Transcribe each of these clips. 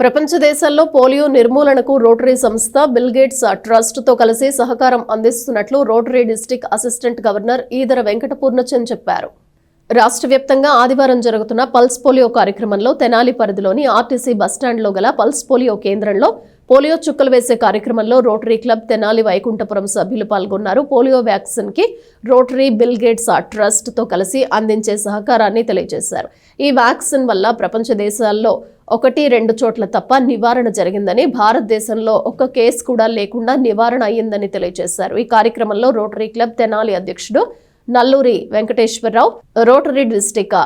ప్రపంచ దేశాల్లో పోలియో నిర్మూలనకు రోటరీ సంస్థ బిల్గేట్స్ ట్రస్ట్తో కలిసి సహకారం అందిస్తున్నట్లు Rotary district assistant governor Edara Venkata Purnachand చెప్పారు. రాష్ట్ర వ్యాప్తంగా ఆదివారం జరుగుతున్న పల్స్ పోలియో కార్యక్రమంలో తెనాలి పరిధిలోని ఆర్టీసీ బస్టాండ్లో గల పల్స్ పోలియో కేంద్రంలో పోలియో చుక్కలు వేసే కార్యక్రమంలో రోటరీ క్లబ్ తెనాలి వైకుంఠపురం సభ్యులు పాల్గొన్నారు. పోలియో వ్యాక్సిన్కి రోటరీ బిల్ గేట్స్ ట్రస్ట్తో కలిసి అందించే సహకారాన్ని తెలియజేశారు. ఈ వ్యాక్సిన్ వల్ల ప్రపంచ దేశాల్లో ఒకటి రెండు చోట్ల తప్ప నివారణ జరిగిందని భారతదేశంలో ఒక్క కేసు కూడా లేకుండా నివారణ అయ్యిందని తెలియజేశారు. ఈ కార్యక్రమంలో రోటరీ క్లబ్ తెనాలి అధ్యక్షుడు Nalluri Venkateswararao Rotary district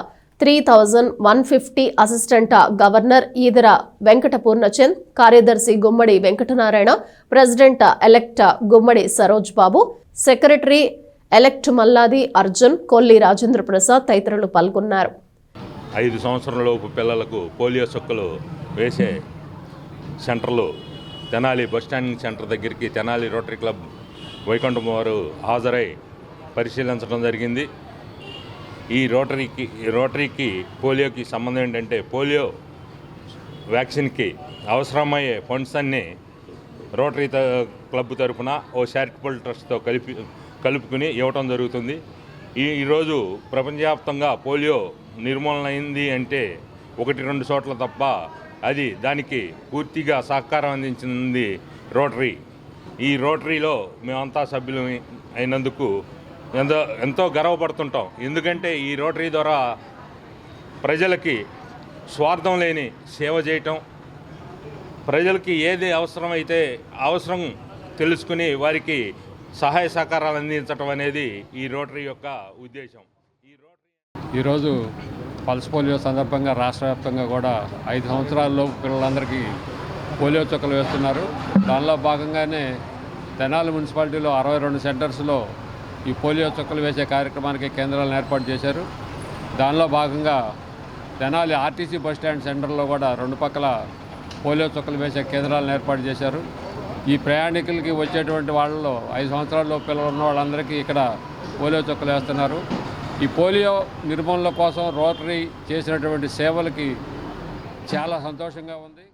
three thousand one fifty assistant governor Edara Venkata Purnachand కార్యదర్శి Gummadi Venkatanarayana president elect Gummadi Saroj Babu secretary elect Malladi Arjun Kolli Rajendra Prasad తదితరులు పాల్గొన్నారు. ఐదు సంవత్సరంలోపు పిల్లలకు పోలియో చుక్కలు వేసే సెంటర్లు తెనాలి బస్టాండ్ సెంటర్ దగ్గరికి తెనాలి రోటరీ క్లబ్ వైకుంఠం వారు హాజరై పరిశీలించడం జరిగింది. ఈ రోటరీకి ఈ రోటరీకి పోలియోకి సంబంధం ఏంటంటే పోలియో వ్యాక్సిన్కి అవసరమయ్యే ఫండ్స్ అన్నీ రోటరీ క్లబ్ తరఫున ఓ చారిటబుల్ ట్రస్ట్తో కలిపి కలుపుకుని ఇవ్వటం జరుగుతుంది. ఈ ఈరోజు ప్రపంచవ్యాప్తంగా పోలియో నిర్మూలన అయింది అంటే ఒకటి రెండు చోట్ల తప్ప అది దానికి పూర్తిగా సహకారం అందించింది రోటరీ. ఈ రోటరీలో మేమంతా సభ్యులు అయినందుకు ఎంతో ఎంతో గర్వపడుతుంటాం. ఎందుకంటే ఈ రోటరీ ద్వారా ప్రజలకి స్వార్థం లేని సేవ చేయటం ప్రజలకి ఏది అవసరమైతే అవసరం తెలుసుకుని వారికి సహాయ సహకారాలు అందించడం అనేది ఈ రోటరీ యొక్క ఉద్దేశం. ఈ రోటరీ ఈరోజు పల్స్ పోలియో సందర్భంగా రాష్ట్ర వ్యాప్తంగా కూడా ఐదు సంవత్సరాల్లో పిల్లలందరికీ పోలియో చుక్కలు వేస్తున్నారు. దానిలో భాగంగానే తెనాలి మున్సిపాలిటీలో అరవై రెండు సెంటర్స్లో ఈ పోలియో చుక్కలు వేసే కార్యక్రమానికి కేంద్రాలను ఏర్పాటు చేశారు. దానిలో భాగంగా తెనాలి ఆర్టీసీ బస్ స్టాండ్ సెంటర్లో కూడా రెండు పక్కల పోలియో చుక్కలు వేసే కేంద్రాలను ఏర్పాటు చేశారు. ఈ ప్రయాణికులకి వచ్చేటువంటి వాళ్ళలో ఐదు సంవత్సరాల్లో పిల్లలు ఉన్న వాళ్ళందరికీ ఇక్కడ పోలియో చుక్కలు వేస్తున్నారు. ఈ పోలియో నిర్మూలన కోసం రోటరీ చేసినటువంటి సేవలకి చాలా సంతోషంగా ఉంది.